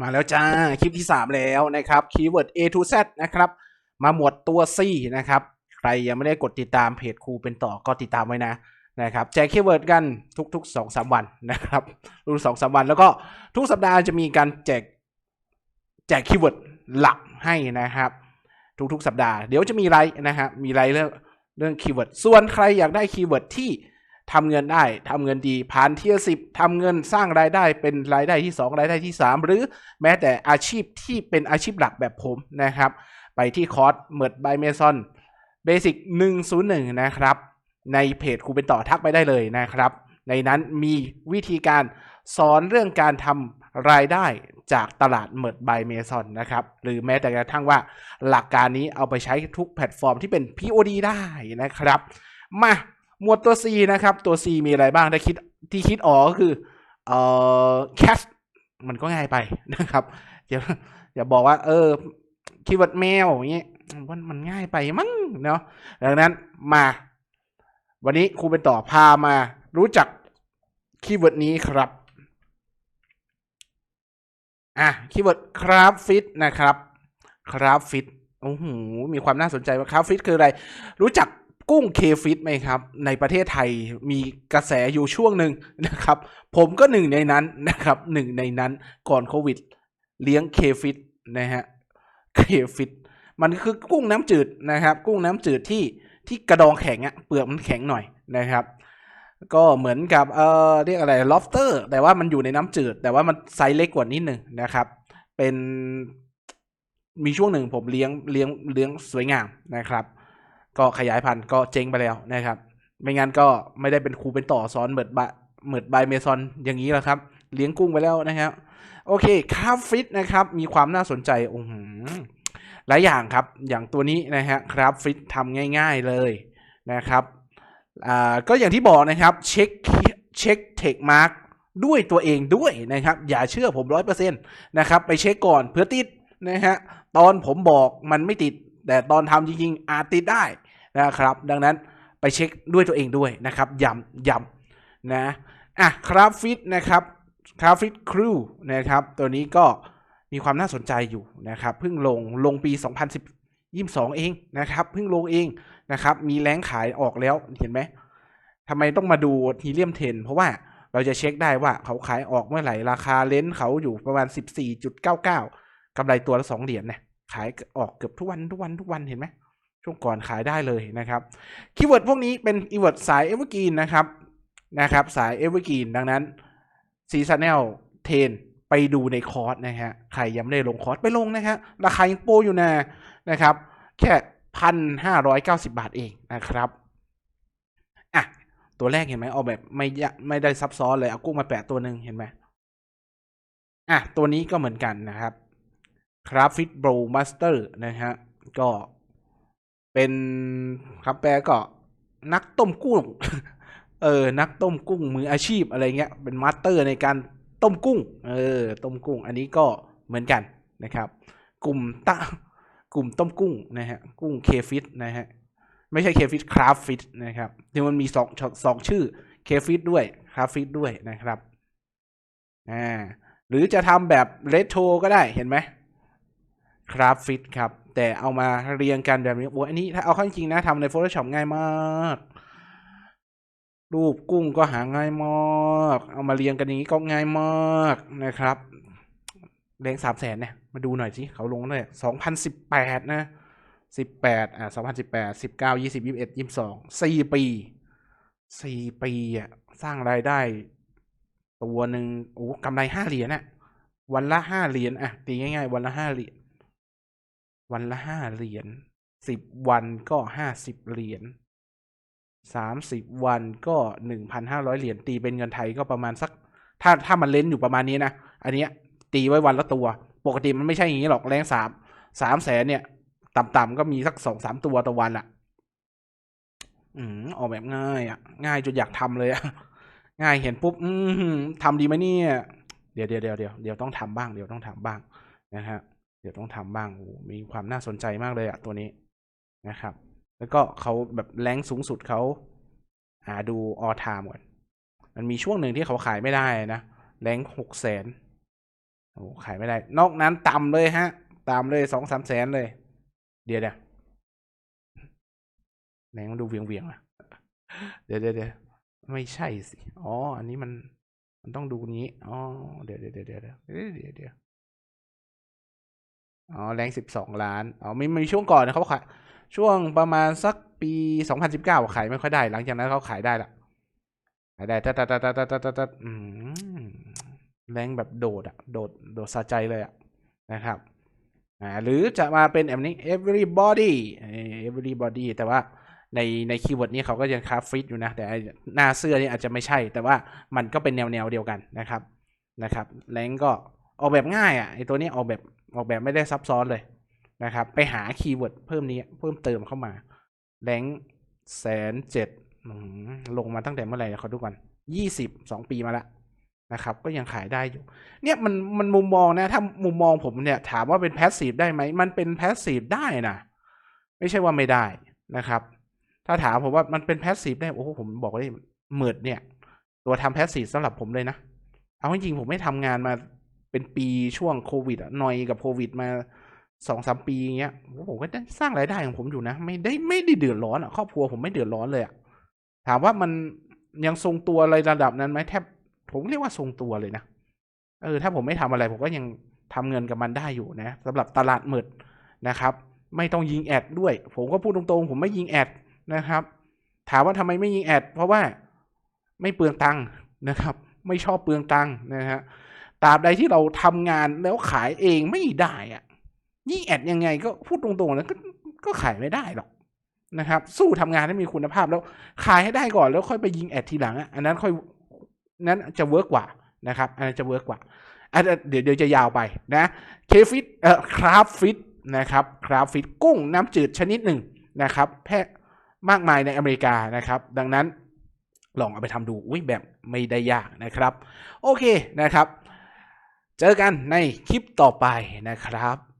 มาแล้วจ้า คลิปที่ 3 แล้วนะครับคีย์เวิร์ด A to Z นะครับ มาหมวดตัว C นะครับ ใครยังไม่ได้กดติดตามเพจครูเป็นต่อก็ติดตามไว้นะนะครับแจกคีย์เวิร์ดกันทุกๆ 2 3 วันนะครับทุกสองสามวัน แล้วก็ทุกสัปดาห์จะมีการแจกแจกคีย์เวิร์ดหลักให้นะครับ ทุกๆ สัปดาห์ เดี๋ยวจะมีไลฟ์นะครับมีไลฟ์เรื่องเรื่องคีย์เวิร์ดส่วนใครอยากได้คีย์เวิร์ดที่ ทำเงินได้ทำเงินดีผ่านเทียสิบทำเงินสร้างรายได้เป็นรายได้ที่ 2 รายได้ที่ 3 หรือแม้แต่อาชีพที่เป็นอาชีพหลักแบบผมนะครับ ไปที่คอร์สเมิร์ดบายเมซอนเบสิก101 นะครับ ในเพจครูเป็นต่อทักไปได้เลยนะครับ ในนั้นมีวิธีการสอนเรื่องการทำรายได้จากตลาดเมิร์ดบายเมซอนนะครับ หรือแม้แต่กระทั่งว่าหลักการนี้เอาไปใช้ทุกแพลตฟอร์มที่เป็น POD ได้นะครับ มา หมวดตัว C นะครับ ตัว C มีอะไรบ้างถ้าคิดที่คิดออกก็คือเอ่อ cat มันก็ง่ายไปนะครับอย่าอย่าบอกว่า เออคีย์เวิร์ดแมวอย่างเงี้ยมันมันง่ายไปมั้งเนาะดังนั้นมา วันนี้ครูเป็นต่อพามา รู้จักคีย์เวิร์ดนี้ครับอะคีย์เวิร์ดคราฟฟิตนะครับคราฟฟิตโอ้โหมีความน่าสนใจว่าคราฟฟิตคืออะไร รู้จัก กุ้งเคฟิตไหมครับ ในประเทศไทยมีกระแสอยู่ช่วงหนึ่งนะครับ ผมก็หนึ่งในนั้นนะครับหนึ่งในนั้นก่อนโควิด เลี้ยงเคฟิตนะฮะเคฟิตมันคือกุ้งน้ำจืดนะครับ กุ้งน้ำจืดที่ที่กระดองแข็งอะเปลือกมันแข็งหน่อยนะครับ ก็เหมือนกับเออเรียกอะไร lobster แต่ว่ามันอยู่ในน้ำจืด แต่ว่ามันไซส์เล็กกว่านิดหนึ่งนะครับ เป็นมีช่วงหนึ่งผมเลี้ยงเลี้ยงเลี้ยงสวยงามนะครับ ก็ขยายพันธุ์ก็เจ๊งไปแล้วนะครับ ไม่งั้นก็ไม่ได้เป็นครูเป็นต่อสอนเหมือนบะเหมือนบายเมซอนอย่างนี้แหละครับ เลี้ยงกุ้งไปแล้วนะครับ โอเคคาฟิตนะครับ มีความน่าสนใจโอ้โหหลายอย่างครับ อย่างตัวนี้นะฮะคราฟฟิตทำง่ายๆเลยนะครับอ่าก็อย่างที่บอกนะครับ เช็คเช็คเทคมาร์กด้วยตัวเองด้วยนะครับ อย่าเชื่อผมร้อยเปอร์เซ็นต์นะครับ ไปเช็คก่อนเพื่อติดนะฮะตอนผมบอกมันไม่ติด แต่ตอนทำจริงๆอาจติดได้ นะครับ ดังนั้นไปเช็คด้วยตัวเองด้วยนะครับย้ำย้ำนะอะคราฟฟิตนะครับคราฟฟิตครูนะครับตัวนี้ก็มีความน่าสนใจอยู่นะครับเพิ่งลงลงปี 2022 เองนะครับเพิ่งลงเองนะครับมีแรงขายออกแล้วเห็นไหมทำไมต้องมาดูทีเลียมเทนเพราะว่าเราจะเช็คได้ว่าเขาขายออกเมื่อไหร่ราคาเลนส์เขาอยู่ประมาณ 14.99กำไรตัวละ 2 เหรียญเนี่ยขายออกเกือบทุกวันทุกวันทุกวันเห็นไหม ช่วงก่อนขายได้เลยนะครับคีย์เวิร์ดพวกนี้เป็นคีย์เวิร์ดสายเอเวอร์กีนนะครับนะครับสายเอเวอร์กีนดังนั้นซีซันแนลเทนไปดูในคอร์สนะฮะใครยังไม่ได้ลงคอร์สไปลงนะฮะราคายังโปรอยู่นะนะครับแค่พันห้าร้อยเก้าสิบาทเองนะครับอะตัวแรกเห็นไหมเอาแบบไม่ไม่ได้ซับซ้อนเลยเอากุ้งมาแปะตัวหนึ่งเห็นไหมอะตัวนี้ก็เหมือนกันนะครับคราฟฟิตโบรมาสเตอร์นะฮะก็ เป็นคำแปลก็นักต้มกุ้ง เออ นักต้มกุ้งมืออาชีพอะไรเงี้ย เป็นมาสเตอร์ในการต้มกุ้ง เออ ต้มกุ้ง อันนี้ก็เหมือนกันนะครับ กลุ่มตะกลุ่มต้มกุ้งนะฮะ กุ้งเคฟิตนะฮะ ไม่ใช่เคฟิตคราฟฟิตนะครับที่มันมีสองสองชื่อเคฟิตด้วยคราฟฟิตด้วยนะครับ อ่า หรือจะทำแบบเรโทรก็ได้ เห็นไหมคราฟฟิตครับ แต่เอามาเรียงกันแบบนี้โอ้อันนี้ถ้าเอาข้าจริงนะทำใน Photoshop ง่ายมาก รูปกุ้งก็หาง่ายมาก เอามาเรียงกันอย่างนี้ก็ง่ายมากนะครับแรงสามแสนเนี่ย มาดูหน่อยสิเขาลงเลยสองพันสิบแปดนะสิบแปดอ่าสองพันสิบแปดสิบเก้ายี่สิบยี่สิบเอ็ดยี่สิบสองสี่ปีสี่ปีอะสร้างรายได้ ตัวหนึ่งโอ้กำไรห้าเหรียญอะ วันละห้าเหรียญอะตีง่ายๆ วันละห้าเหรียญ วันละห้าเหรียญสิบวันก็ห้าสิบเหรียญสามสิบวันก็หนึ่งพันห้าร้อยเหรียญตีเป็นเงินไทยก็ประมาณสัก ถ้าถ้ามันเล่นอยู่ประมาณนี้นะอันเนี้ย ตีไว้วันละตัว ปกติมันไม่ใช่อย่างนี้หรอกแรงสามสามแสนเนี่ย ต่ำๆก็มีสักสองสามตัวต่อวันละอืมออกแบบง่ายอะ ง่ายจนอยากทำเลยอะง่ายเห็นปุ๊บ อืมทำดีไหมเนี่ย เดี๋ยวเดี๋ยวเดี๋ยวเดี๋ยวเดี๋ยวต้องทำบ้างเดี๋ยวต้องทำบ้างนะฮะ เดี๋ยวต้องทำบ้างโอ้มีความน่าสนใจมากเลยอะตัวนี้นะครับ แล้วก็เขาแบบแรงสูงสุดเขาหาดูออทามก่อน มันมีช่วงหนึ่งที่เขาขายไม่ได้นะแรงหกแสนโอ้ขายไม่ได้ นอกนั้นต่ำเลยฮะต่ำเลยสองสามแสนเลย เดี๋ยวเดี๋ยวแรงดูเวียงเวียงอะเดี๋ยวเดี๋ยวเดี๋ยวไม่ใช่สิ อ๋อ อันนี้มัน มันต้องดูนี้ อ๋อ เดี๋ยวเดี๋ยวเดี๋ยวเดี๋ยวเดี๋ยวเดี๋ยว อ๋อแรงสิบสองล้านอ๋อมีมีช่วงก่อนนะเขาขายช่วงประมาณสักปีสองพันสิบเก้าขายไม่ค่อยได้ หลังจากนั้นเขาขายได้ละขายได้ตัดตัดตัดตัดตัดตัดตัดแรงแบบโดดอะโดดโดดสะใจเลยอะนะครับอ่าหรือจะมาเป็นแบบนี้ everybodyeverybody แต่ว่าในในคีย์เวิร์ดนี้เขาก็ยังคาฟิตอยู่นะ แต่ไอ้หน้าเสื้อนี่อาจจะไม่ใช่ แต่ว่ามันก็เป็นแนวแนวเดียวกันนะครับนะครับแรงก็ ออกแบบง่ายอะ่ะไอตัวนี้ออกแบบออกแบบไม่ได้ซับซ้อนเลยนะครับ ไปหาคีย์เวิร์ดเพิ่มนี้เพิ่มเติมเข้ามาแรงแสนเจ็ดลงมาตั้งแต่เมื่อไหร่ขอดูก่อนยี่สิบสองปีมาแล้วนะครับ ก็ยังขายได้อยู่ เนี่ยมันมันมุมมองนะ ถ้ามุมมองผมเนี่ย ถามว่าเป็นแพสซีฟได้ไหม มันเป็นแพสซีฟได้นะไม่ใช่ว่าไม่ได้นะครับ ถ้าถามผมว่ามันเป็นแพสซีฟได้โอ้โหผมบอกเลยเหมืดเนี่ย ตัวทำแพสซีฟสำหรับผมเลยนะ เอาจริงผมไม่ทำงานมา เป็นปีช่วงโควิดอะนอยกับโควิดมาสองสามปีอย่างเงี้ยผมก็สร้างรายได้ของผมอยู่นะ ไม่ได้ไม่ได้เดือดร้อนอะครอบครัวผมไม่เดือดร้อนเลยอะถามว่ามันยังทรงตัวอะไรระดับนั้นไหมแทบผมเรียกว่าทรงตัวเลยนะเออถ้าผมไม่ทำอะไร ผมก็ยังทำเงินกับมันได้อยู่นะสำหรับตลาดมืดนะครับ ไม่ต้องยิงแอดด้วย ผมก็พูดตรงๆ ผมไม่ยิงแอดนะครับ ถามว่าทำไมไม่ยิงแอด เพราะว่าไม่เปลืองตังค์นะครับ ไม่ชอบเปลืองตังค์นะฮะ ตราบใดที่เราทำงานแล้วขายเองไม่ได้อะยิงแอดยังไงก็พูดตรงๆแล้วก็ก็ขายไม่ได้หรอกนะครับ สู้ทำงานให้มีคุณภาพแล้วขายให้ได้ก่อนแล้วค่อยไปยิงแอดทีหลังอันนั้นค่อยนั้นจะเวิร์กกว่านะครับ อันนั้นจะเวิร์กกว่าอะเดี๋ยวเดี๋ยวจะยาวไปนะเคฟิตเอ่อคราฟฟิตนะครับคราฟฟิตกุ้งน้ำจืดชนิดหนึ่งนะครับ แพะมากมายในอเมริกานะครับ ดังนั้นลองเอาไปทำดูอุ้ยแบบไม่ได้ยากนะครับ โอเคนะครับ เจอกันในคลิปต่อไปนะครับ